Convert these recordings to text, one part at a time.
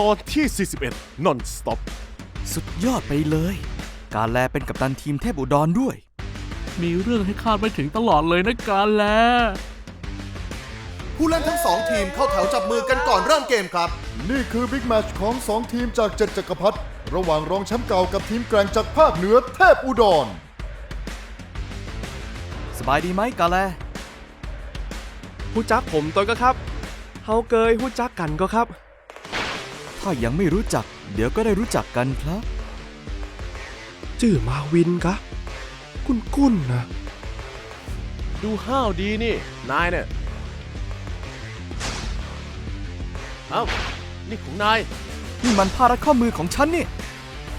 ตอนที่ 41 non stop สุดยอดไปเลย การแลเป็นกัปตันทีมเทพอุดรด้วย มีเรื่องให้คาดไม่ถึงตลอดเลยนะการแล ผู้เล่นทั้งสองทีมเข้าแถวจับมือกันก่อนเริ่มเกมครับ นี่คือบิ๊กแมตช์ของ 2 ทีมจากเจ็ดจักรพรรดิระหว่างรองแชมป์เก่ากับทีมแกร่งจากภาคเหนือเทพอุดร สบายดีไหมกาแล ผู้จักผมตัวก็ครับ เฮาเกยผู้จักกันก็ครับ ถ้ายังไม่รู้จัก เดี๋ยวก็ได้รู้จักกันครับ ชื่อมาวินกะกุ้นกุ้นๆนะ ดูห้าวดีนี่ นายเนี่ย เอ้า นี่ของนาย นี่มันผ้ารัดข้อมือของฉันนี่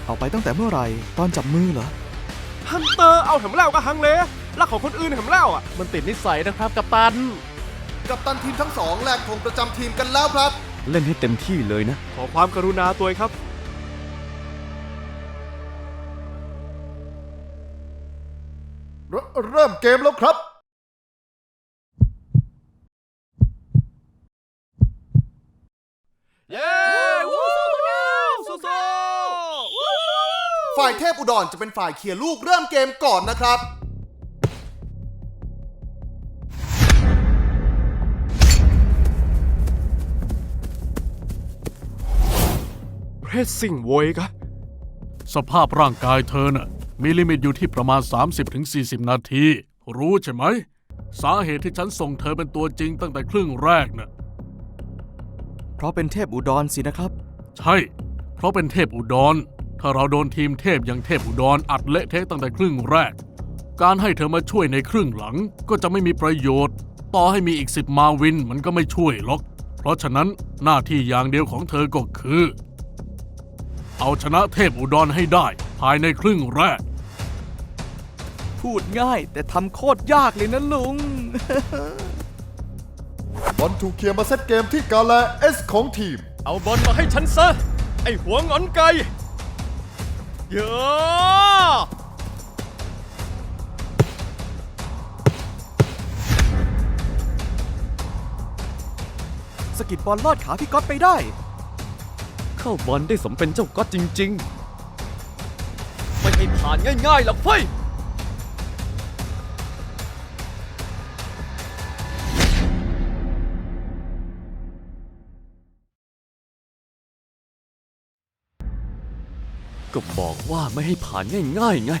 เอาไปตั้งแต่เมื่อไหร่ ตอนจับมือเหรอ ฮันเตอร์เอาแถมแล้วก็ฮังเลแล้วของคนอื่นแถมแล้วอะ มันติดนิสัยนะครับกัปตัน กับตันทีมทั้งสองแลกธงประจำทีมกันแล้วครับ เล่นให้เต็มที่เลยนะ ขอความกรุณาตัวครับ เรเริ่มเกมแล้วครับ เย้วู้สู้สู้ ฝ่ายเทพอุดรจะเป็นฝ่ายเคลียร์ลูกเริ่มเกมก่อนนะครับ เพรสซิ่งโวยกะ สภาพร่างกายเธอน่ะมีลิมิตอยู่ที่ประมาณ 30-40 นาที รู้ใช่ไหม สาเหตุที่ฉันส่งเธอเป็นตัวจริงตั้งแต่ครึ่งแรกน่ะ เพราะเป็นเทพอุดรสินะครับ ใช่ เพราะเป็นเทพอุดร ถ้าเราโดนทีมเทพอย่างเทพอุดรอัดเละเทะตั้งแต่ครึ่งแรก การให้เธอมาช่วยในครึ่งหลังก็จะไม่มีประโยชน์ ต่อให้มีอีกสิบมาวินมันก็ไม่ช่วยหรอก เพราะฉะนั้นหน้าที่อย่างเดียวของเธอก็คือ เอาชนะเทพอุดรให้ได้ ภายในครึ่งแรก พูดง่ายแต่ทำโคตรยากเลยนะลุง บอลถูกเคลียร์มาเซตเกมที่กาแลเอสของทีม เอาบอลมาให้ฉันซะ ไอหัวงอนไก่เยอะสกิดบอลลอดขาพี่ก๊อตไปได้ เข้าบอลได้สมเป็นเจ้าก๊อตจริง ๆ ไม่ให้ผ่านง่ายๆหรอกเฟ้ยก็บอกว่าไม่ให้ผ่านง่ายๆไง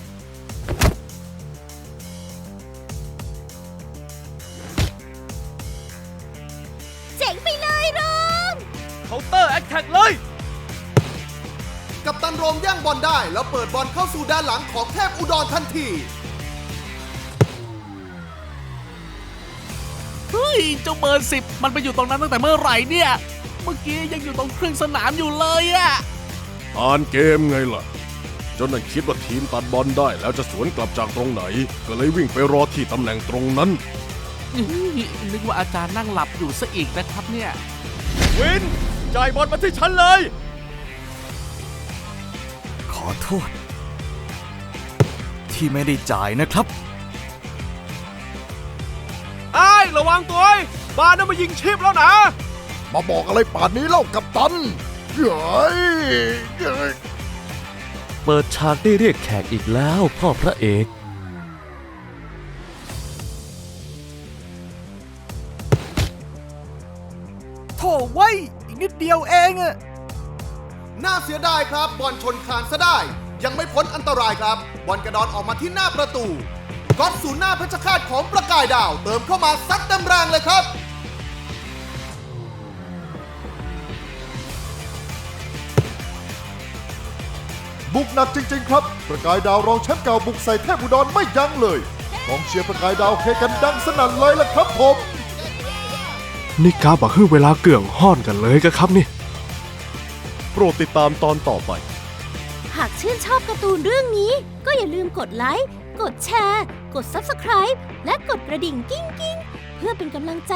เจ๋งไปเลยลุงเคาน์เตอร์แอคแท็กเลย กับตันโรมแย่งบอลได้ แล้วเปิดบอลเข้าสู่ด้านหลังของเทพอุดรทันที เฮ้ย เจ้าเบอร์สิบมันไปอยู่ตรงนั้นตั้งแต่เมื่อไหร่เนี่ย เมื่อกี้ยังอยู่ตรงครึ่งสนามอยู่เลยอะอ่านเกมไงล่ะ จนนั่นคิดว่าทีมตัดบอลได้แล้วจะสวนกลับจากตรงไหน ก็เลยวิ่งไปรอที่ตำแหน่งตรงนั้น นึกว่าอาจารย์นั่งหลับอยู่ซะอีกนะครับเนี่ย วิน จ่ายบอลมาที่ฉันเลยขอ โทษ ที่ไม่ได้จ่ายนะครับไอ้ยระวังตัวไอ้บาสน่ะมายิงชิปแล้วนะ มาบอกอะไรป่านนี้เล่ากับตันเฮ้ยเฮ้ยเปิดฉากได้เรียกแขกอีกแล้วพ่อพระเอก โถไว้ยอีกนิดเดียวเองอะ น่าเสียดายครับ บอลชนคานซะได้ ยังไม่พ้นอันตรายครับ บอลกระดอนออกมาที่หน้าประตูก๊อตศูนย์หน้าเพชรฆาตของประกายดาว เติมเข้ามาซัดเต็มแรงเลยครับ บุกหนักจริง ๆ ครับ ประกายดาวรองแชมป์เก่าบุกใส่เทพอุดรไม่ยั้งเลยกองเชียร์ประกายดาวเฮกันดังสนั่นเลยล่ะครับผม นี่กาบอกคือเวลาเกี่ยงห้อนกันเลยก็ครับนี่ โปรดติดตามตอนต่อไป หากชื่นชอบการ์ตูนเรื่องนี้ ก็อย่าลืมกดไลค์ กดแชร์ กด Subscribe และกดกระดิ่งกิ้งกิ้งๆเพื่อเป็นกำลังใจ